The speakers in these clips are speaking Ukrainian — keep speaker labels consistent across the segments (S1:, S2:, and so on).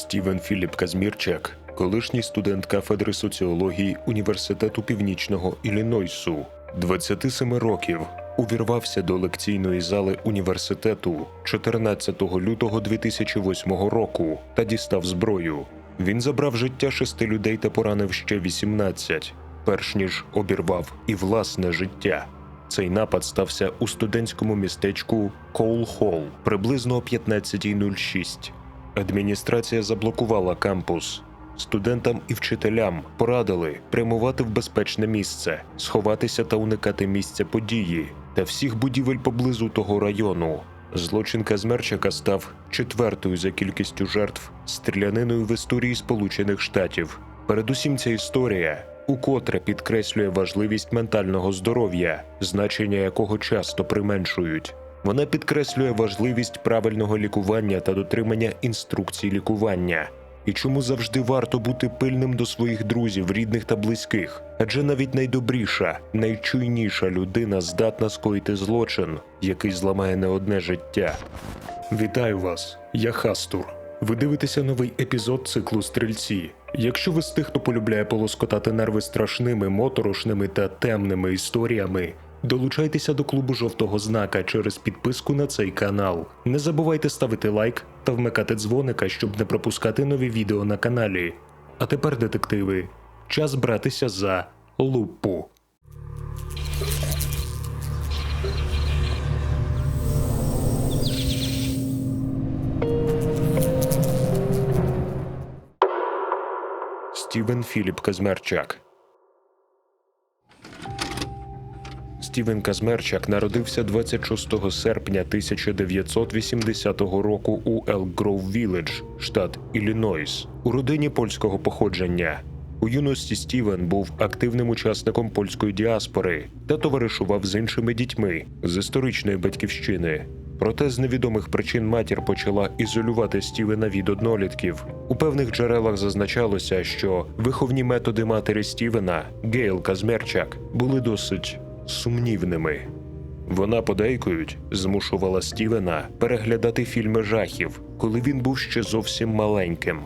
S1: Стівен Філіп Казмірчак, колишній студент кафедри соціології Університету Північного Іллінойсу, 27 років, увірвався до лекційної зали університету 14 лютого 2008 року та дістав зброю. Він забрав життя шести людей та поранив ще 18, перш ніж обірвав і власне життя. Цей напад стався у студентському містечку Коул Холл приблизно о 15.06. Адміністрація заблокувала кампус. Студентам і вчителям порадили прямувати в безпечне місце, сховатися та уникати місця події та всіх будівель поблизу того району. Злочин Казмерчака став четвертою за кількістю жертв стріляниною в історії Сполучених Штатів. Передусім, ця історія укотре підкреслює важливість ментального здоров'я, значення якого часто применшують. Вона підкреслює важливість правильного лікування та дотримання інструкцій лікування. І чому завжди варто бути пильним до своїх друзів, рідних та близьких? Адже навіть найдобріша, найчуйніша людина здатна скоїти злочин, який зламає не одне життя. Вітаю вас, я Хастур. Ви дивитеся новий епізод циклу Стрільці. Якщо ви з тих, хто полюбляє полоскотати нерви страшними, моторошними та темними історіями, долучайтеся до клубу жовтого знака через підписку на цей канал. Не забувайте ставити лайк та вмикати дзвоника, щоб не пропускати нові відео на каналі. А тепер, детективи, час братися за лупу. Стівен Філіп Казмерчак. Стівен Казмерчак народився 26 серпня 1980 року у Elk Grove Village, штат Іллінойс, у родині польського походження. У юності Стівен був активним учасником польської діаспори та товаришував з іншими дітьми з історичної батьківщини. Проте з невідомих причин матір почала ізолювати Стівена від однолітків. У певних джерелах зазначалося, що виховні методи матері Стівена, Гейл Казмерчак, були досить сумнівними. Вона подейкують змушувала Стівена переглядати фільми жахів, коли він був ще зовсім маленьким.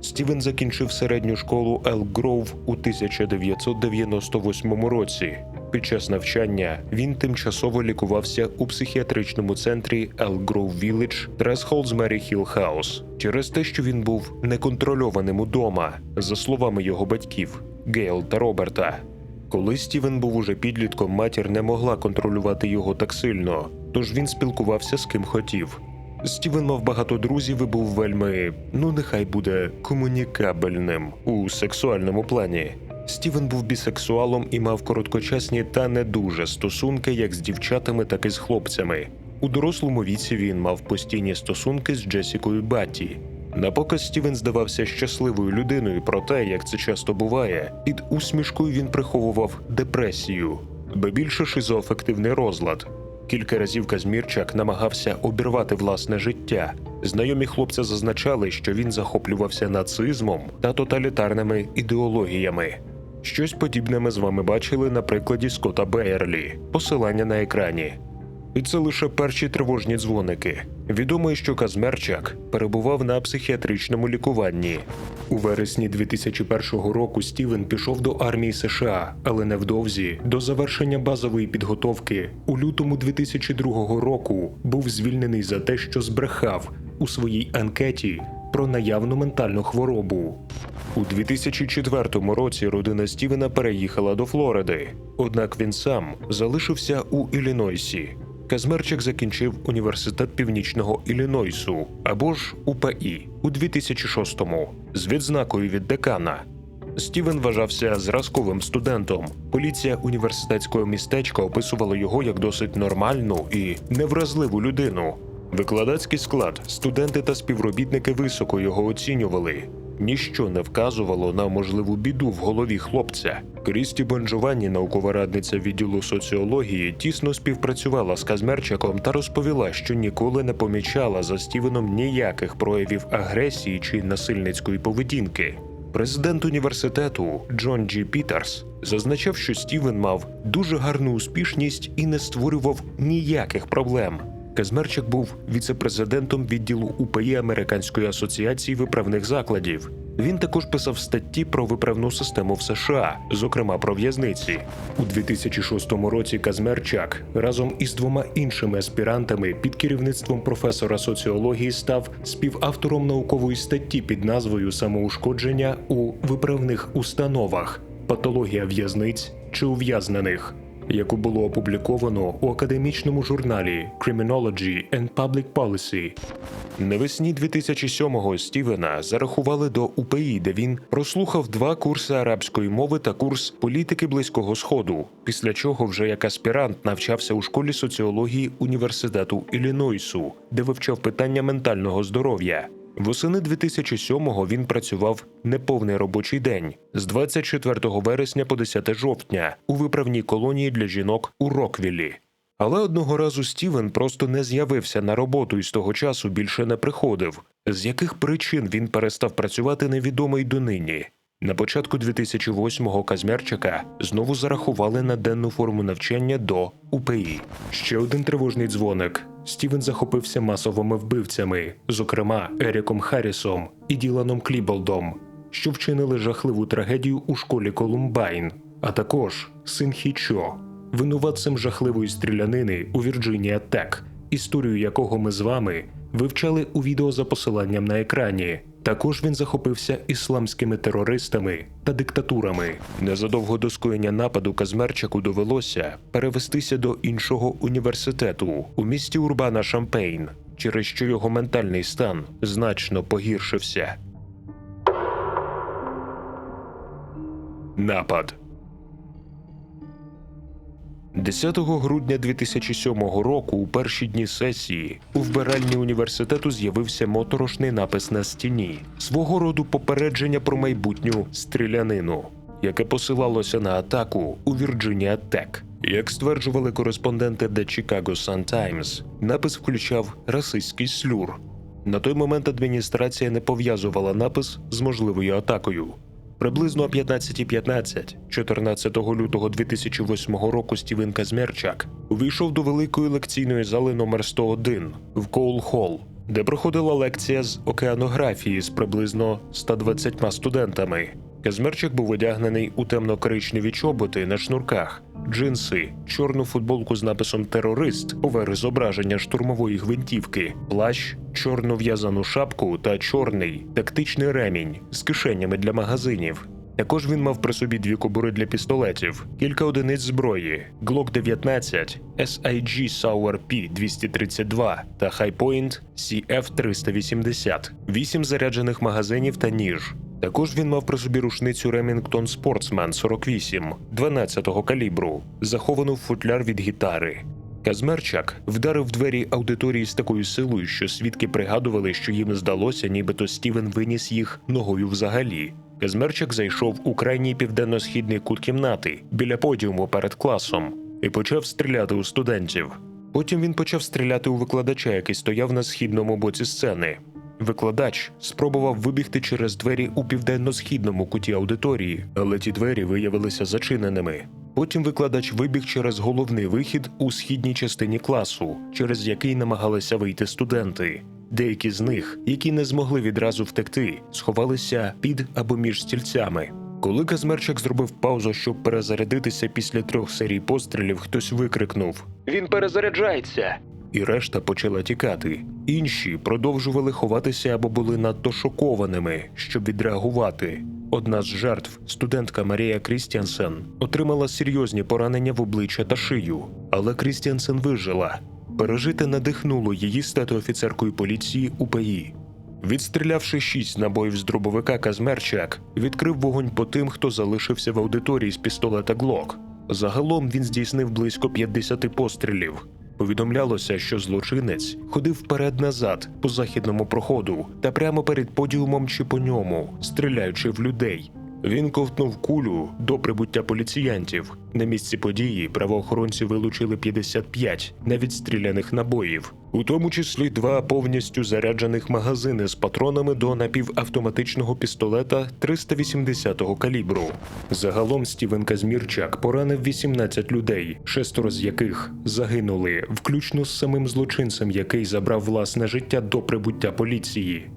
S1: Стівен закінчив середню школу Елк Гроув у 1998 році. Під час навчання він тимчасово лікувався у психіатричному центрі Elk Grove Village Тресхолдсмері Хіл Хаус через те, що він був неконтрольованим удома, за словами його батьків Гейл та Роберта. Коли Стівен був уже підлітком, матір не могла контролювати його так сильно, тож він спілкувався з ким хотів. Стівен мав багато друзів і був вельми, ну нехай буде комунікабельним у сексуальному плані. Стівен був бісексуалом і мав короткочасні та не дуже стосунки як з дівчатами, так і з хлопцями. У дорослому віці він мав постійні стосунки з Джесікою Батті. На показ Стівен здавався щасливою людиною, проте, як це часто буває, під усмішкою він приховував депресію, бо більше шизоафективний розлад. Кілька разів Казмірчак намагався обірвати власне життя. Знайомі хлопця зазначали, що він захоплювався нацизмом та тоталітарними ідеологіями. Щось подібне ми з вами бачили на прикладі Скотта Бейерлі, посилання на екрані. І це лише перші тривожні дзвоники. Відомо, що Казмерчак перебував на психіатричному лікуванні. У вересні 2001 року Стівен пішов до армії США, але невдовзі до завершення базової підготовки у лютому 2002 року був звільнений за те, що збрехав у своїй анкеті про наявну ментальну хворобу. У 2004 році родина Стівена переїхала до Флориди, однак він сам залишився у Іллінойсі. Казмерчик закінчив університет Північного Іллінойсу або ж УПІ у 2006-му з відзнакою від декана. Стівен вважався зразковим студентом. Поліція університетського містечка описувала його як досить нормальну і невразливу людину. Викладацький склад, студенти та співробітники високо його оцінювали. Ніщо не вказувало на можливу біду в голові хлопця. Крісті Бонжованні, наукова радниця відділу соціології, тісно співпрацювала з Казмерчаком та розповіла, що ніколи не помічала за Стівеном ніяких проявів агресії чи насильницької поведінки. Президент університету Джон Джі Пітерс зазначав, що Стівен мав дуже гарну успішність і не створював ніяких проблем. Казмерчик був віце-президентом відділу УПІ Американської асоціації виправних закладів. Він також писав статті про виправну систему в США, зокрема про в'язниці. У 2006 році Казмерчак разом із двома іншими аспірантами під керівництвом професора соціології став співавтором наукової статті під назвою Самоушкодження у виправних установах, патологія в'язниць чи ув'язнених яку було опубліковано у академічному журналі Criminology and Public Policy. Навесні 2007-го Стівена зарахували до УПІ, де він прослухав два курси арабської мови та курс політики Близького Сходу, після чого вже як аспірант навчався у школі соціології університету Іллінойсу, де вивчав питання ментального здоров'я. Восени 2007-го він працював неповний робочий день з 24 вересня по 10 жовтня у виправній колонії для жінок у Роквіллі. Але одного разу Стівен просто не з'явився на роботу і з того часу більше не приходив. З яких причин він перестав працювати, невідомо й донині. На початку 2008-го Казмярчика знову зарахували на денну форму навчання до УПІ. Ще один тривожний дзвоник. Стівен захопився масовими вбивцями, зокрема Еріком Харрісом і Діланом Кліболдом, що вчинили жахливу трагедію у школі Колумбайн, а також син Хічо, винуватцем жахливої стрілянини у Вірджинія Тек, історію якого ми з вами вивчали у відео за посиланням на екрані. Також він захопився ісламськими терористами та диктатурами. Незадовго до скоєння нападу Казмерчику довелося перевестися до іншого університету у місті Урбана Шампейн, через що його ментальний стан значно погіршився. Напад 10 грудня 2007 року, у перші дні сесії, у вбиральні університету з'явився моторошний напис на стіні свого роду попередження про майбутню стрілянину, яке посилалося на атаку у Вірджинія Тек. Як стверджували кореспонденти The Chicago Sun-Times, напис включав расистський слюр. На той момент адміністрація не пов'язувала напис з можливою атакою. Приблизно о 15.15, 14 лютого 2008 року Стівен Казмерчак увійшов до великої лекційної зали номер 101 в Коул Холл, де проходила лекція з океанографії з приблизно 120 студентами. Казмерчак був одягнений у темно-коричневі чоботи на шнурках, джинси, чорну футболку з написом Терорист поверх зображення штурмової гвинтівки, плащ, чорну в'язану шапку та чорний тактичний ремінь з кишенями для магазинів. Також він мав при собі дві кобури для пістолетів, кілька одиниць зброї, Glock 19, SIG Sauer P232 та Highpoint CF380, вісім заряджених магазинів та ніж. Також він мав при собі рушницю Remington Sportsman 48 12-го калібру, заховану в футляр від гітари. Казмерчак вдарив двері аудиторії з такою силою, що свідки пригадували, що їм здалося, нібито Стівен виніс їх ногою взагалі. Казмерчак зайшов у крайній південно-східний кут кімнати біля подіуму перед класом і почав стріляти у студентів. Потім він почав стріляти у викладача, який стояв на східному боці сцени. Викладач спробував вибігти через двері у південно-східному куті аудиторії, але ті двері виявилися зачиненими. Потім викладач вибіг через головний вихід у східній частині класу, через який намагалися вийти студенти. Деякі з них, які не змогли відразу втекти, сховалися під або між стільцями. Коли Казмерчак зробив паузу, щоб перезарядитися після трьох серій пострілів, хтось викрикнув: Він перезаряджається! І решта почала тікати. Інші продовжували ховатися або були надто шокованими, щоб відреагувати. Одна з жертв, студентка Марія Крістіансен, отримала серйозні поранення в обличчя та шию, але Крістіансен вижила. Пережите надихнуло її стати офіцеркою поліції УПІ. Відстрілявши шість набоїв з дробовика Казмерчак, відкрив вогонь по тим, хто залишився в аудиторії з пістолета Глок. Загалом він здійснив близько 50 пострілів. Повідомлялося, що злочинець ходив вперед-назад по західному проходу та прямо перед подіумом чи по ньому, стріляючи в людей. Він ковтнув кулю до прибуття поліціянтів. На місці події правоохоронці вилучили 55 невідстріляних набоїв, у тому числі два повністю заряджених магазини з патронами до напівавтоматичного пістолета 380-го калібру. Загалом Стівен Казмірчак поранив 18 людей, шестеро з яких загинули, включно з самим злочинцем, який забрав власне життя до прибуття поліції.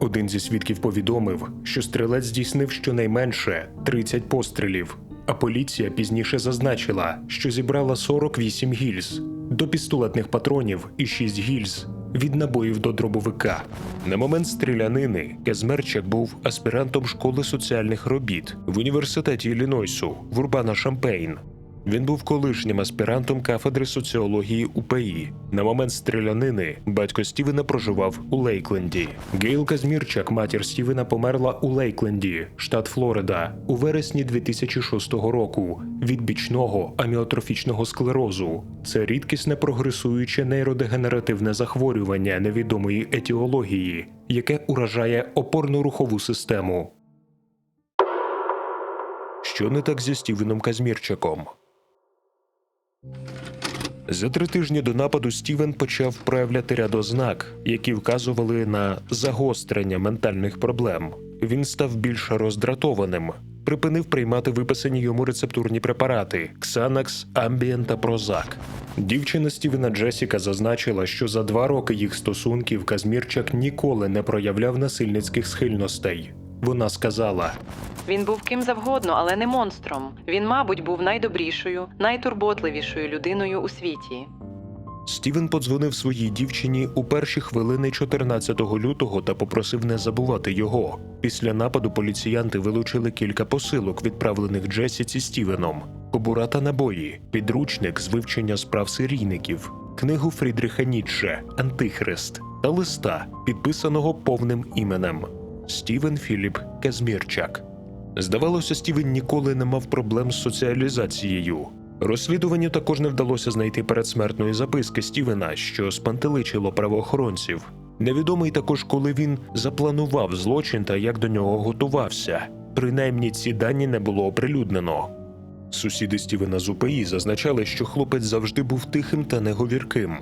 S1: Один зі свідків повідомив, що стрілець здійснив щонайменше 30 пострілів, а поліція пізніше зазначила, що зібрала 48 гільз до пістолетних патронів і 6 гільз від набоїв до дробовика. На момент стрілянини Кезмерчак був аспірантом школи соціальних робіт в університеті Іллінойсу в Урбана Шампейн. Він був колишнім аспірантом кафедри соціології УПІ. На момент стрілянини батько Стівена проживав у Лейкленді. Гейл Казмірчак, матір Стівена, померла у Лейкленді, штат Флорида, у вересні 2006 року від бічного аміотрофічного склерозу. Це рідкісне прогресуюче нейродегенеративне захворювання невідомої етіології, яке уражає опорно-рухову систему. Що не так зі Стівеном Казмірчаком? За три тижні до нападу Стівен почав проявляти ряд ознак, які вказували на загострення ментальних проблем. Він став більш роздратованим, припинив приймати виписані йому рецептурні препарати Ксанакс, Амбієн та Прозак. Дівчина Стівена Джесіка зазначила, що за два роки їх стосунків Казмірчак ніколи не проявляв насильницьких схильностей. Вона сказала:
S2: Він був ким завгодно, але не монстром. Він, мабуть, був найдобрішою, найтурботливішою людиною у світі.
S1: Стівен подзвонив своїй дівчині у перші хвилини 14 лютого та попросив не забувати його. Після нападу поліціянти вилучили кілька посилок, відправлених Джесіці Стівеном, кобура та набої, підручник з вивчення справ серійників, книгу Фрідріха Ніцше Антихрист та листа, підписаного повним іменем Стівен Філіп Казмірчак. Здавалося, Стівен ніколи не мав проблем з соціалізацією. Розслідуванню також не вдалося знайти передсмертної записки Стівена, що спантеличило правоохоронців. Невідомий також, коли він запланував злочин та як до нього готувався. Принаймні ці дані не було оприлюднено. Сусіди Стівена з УПІ зазначали, що хлопець завжди був тихим та неговірким.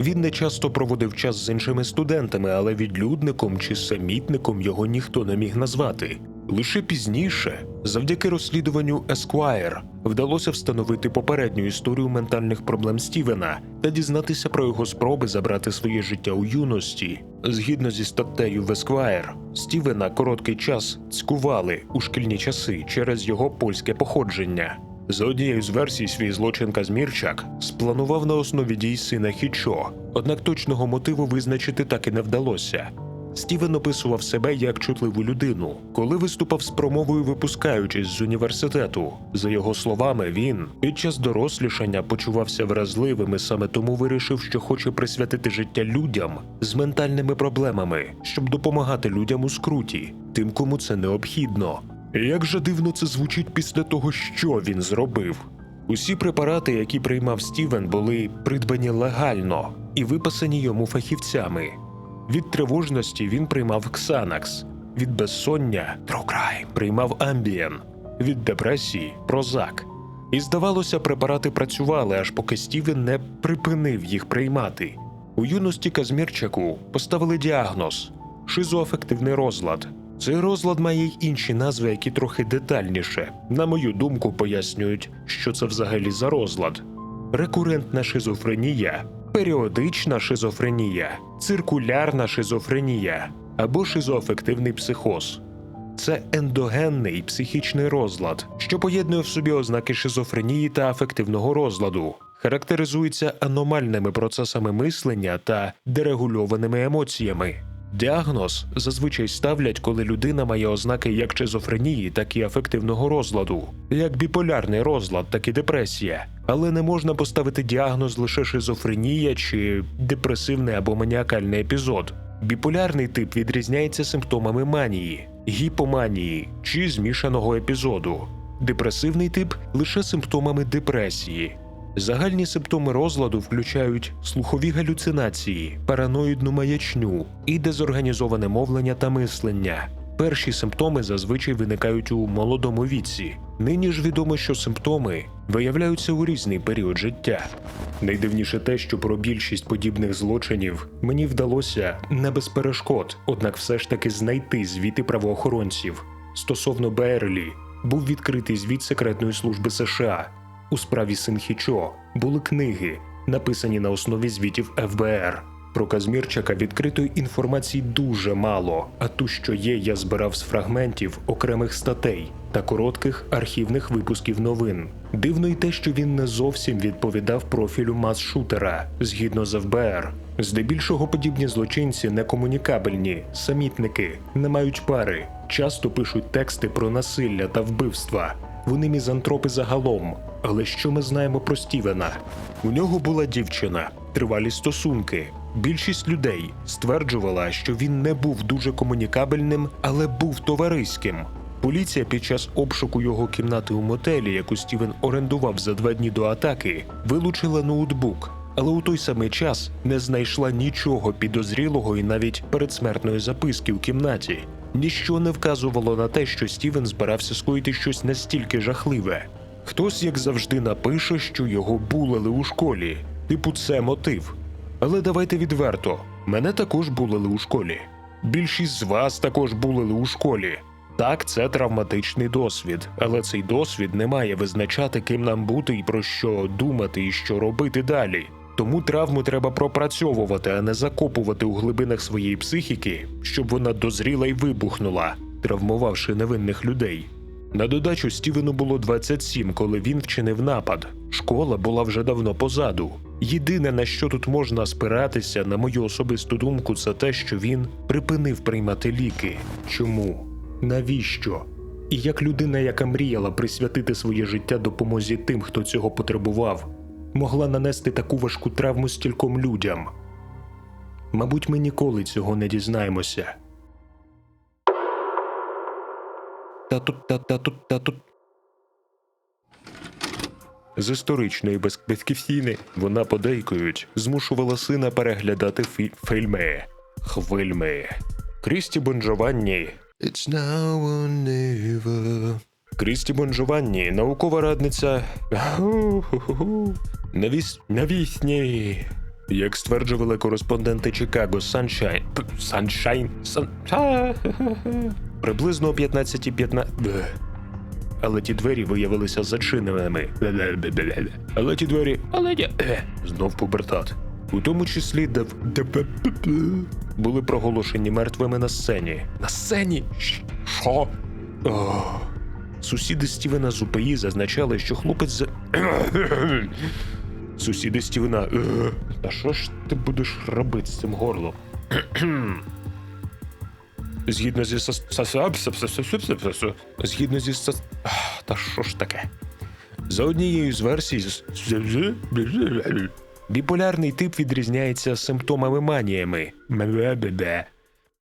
S1: Він не часто проводив час з іншими студентами, але відлюдником чи самітником його ніхто не міг назвати. Лише пізніше, завдяки розслідуванню Esquire, вдалося встановити попередню історію ментальних проблем Стівена та дізнатися про його спроби забрати своє життя у юності. Згідно зі статтею в Esquire, Стівена короткий час цькували у шкільні часи через його польське походження. За однією з версій, свій злочин Казмірчак спланував на основі дій сина Хічо, однак точного мотиву визначити так і не вдалося. Стівен описував себе як чутливу людину, коли виступав з промовою, випускаючись з університету. За його словами, він під час дорослішання почувався вразливим і саме тому вирішив, що хоче присвятити життя людям з ментальними проблемами, щоб допомагати людям у скруті, тим, кому це необхідно. Як же дивно це звучить після того, що він зробив. Усі препарати, які приймав Стівен, були придбані легально і виписані йому фахівцями. Від тривожності він приймав Ксанакс, від безсоння Трокрай приймав Амбієн, від депресії Прозак. І здавалося, препарати працювали, аж поки Стівен не припинив їх приймати. У юності Казмірчаку поставили діагноз шизоафективний розлад. Цей розлад має й інші назви, які трохи детальніше, на мою думку, пояснюють, що це взагалі за розлад: рекурентна шизофренія, періодична шизофренія, циркулярна шизофренія або шизоафективний психоз. Це ендогенний психічний розлад, що поєднує в собі ознаки шизофренії та афективного розладу, характеризується аномальними процесами мислення та дерегульованими емоціями. Діагноз зазвичай ставлять, коли людина має ознаки як шизофренії, так і афективного розладу, як біполярний розлад, так і депресія. Але не можна поставити діагноз лише шизофренія чи депресивний або маніакальний епізод. Біполярний тип відрізняється симптомами манії, гіпоманії чи змішаного епізоду. Депресивний тип лише симптомами депресії. Загальні симптоми розладу включають слухові галюцинації, параноїдну маячню і дезорганізоване мовлення та мислення. Перші симптоми зазвичай виникають у молодому віці. Нині ж відомо, що симптоми виявляються у різний період життя. Найдивніше те, що про більшість подібних злочинів мені вдалося не без перешкод, однак все ж таки знайти звіти правоохоронців. Стосовно Берлі, був відкритий звіт секретної служби США. У справі Синхічо були книги, написані на основі звітів ФБР. Про Казмірчака відкритої інформації дуже мало, а ту, що є, я збирав з фрагментів окремих статей та коротких архівних випусків новин. Дивно й те, що він не зовсім відповідав профілю мас-шутера згідно з ФБР. Здебільшого подібні злочинці некомунікабельні, самітники, не мають пари, часто пишуть тексти про насилля та вбивства. Вони мізантропи загалом. Але що ми знаємо про Стівена? У нього була дівчина, тривалі стосунки. Більшість людей стверджувала, що він не був дуже комунікабельним, але був товариським. Поліція під час обшуку його кімнати у мотелі, яку Стівен орендував за два дні до атаки, вилучила ноутбук, але у той самий час не знайшла нічого підозрілого і навіть передсмертної записки у кімнаті. Ніщо не вказувало на те, що Стівен збирався скоїти щось настільки жахливе. Хтось, як завжди, напише, що його булили у школі. Типу, це мотив. Але давайте відверто: мене також булили у школі. Більшість з вас також булили у школі. Так, це травматичний досвід, але цей досвід не має визначати, ким нам бути і про що думати і що робити далі. Тому травму треба пропрацьовувати, а не закопувати у глибинах своєї психіки, щоб вона дозріла і вибухнула, травмувавши невинних людей. На додачу Стівену було 27, коли він вчинив напад. Школа була вже давно позаду. Єдине, на що тут можна спиратися, на мою особисту думку, це те, що він припинив приймати ліки. Чому? Навіщо? І як людина, яка мріяла присвятити своє життя допомозі тим, хто цього потребував, могла нанести таку важку травму стільком людям? Мабуть, ми ніколи цього не дізнаємося. Та тут, та, та тут, та тут. З історичної без- батьківщини вона подейкують змушувала сина переглядати фі- фільми. Хвильми. Крісті Бонджованні. It's now or never. Крісті Бонджованні, наукова радниця. Навіс... Навісні. Як стверджували кореспонденти Чикаго Sunshine... П- Sunshine... Сан... Приблизно о 15.15... Бе. Але ті двері виявилися зачиненими. Але ті двері. Але. Е, Знов пубертат. У тому числі де-бе-бе-бе. були проголошені мертвими на сцені. На сцені? Що? О. Сусіди Стівена з УПІ зазначали, що хлопець за. Сусіди Стівена. «Е, Та що ж ти будеш робити з цим горлом? Згідно зі згідно зі Та що ж таке? За однією з версій, біполярний тип відрізняється симптомами маніями.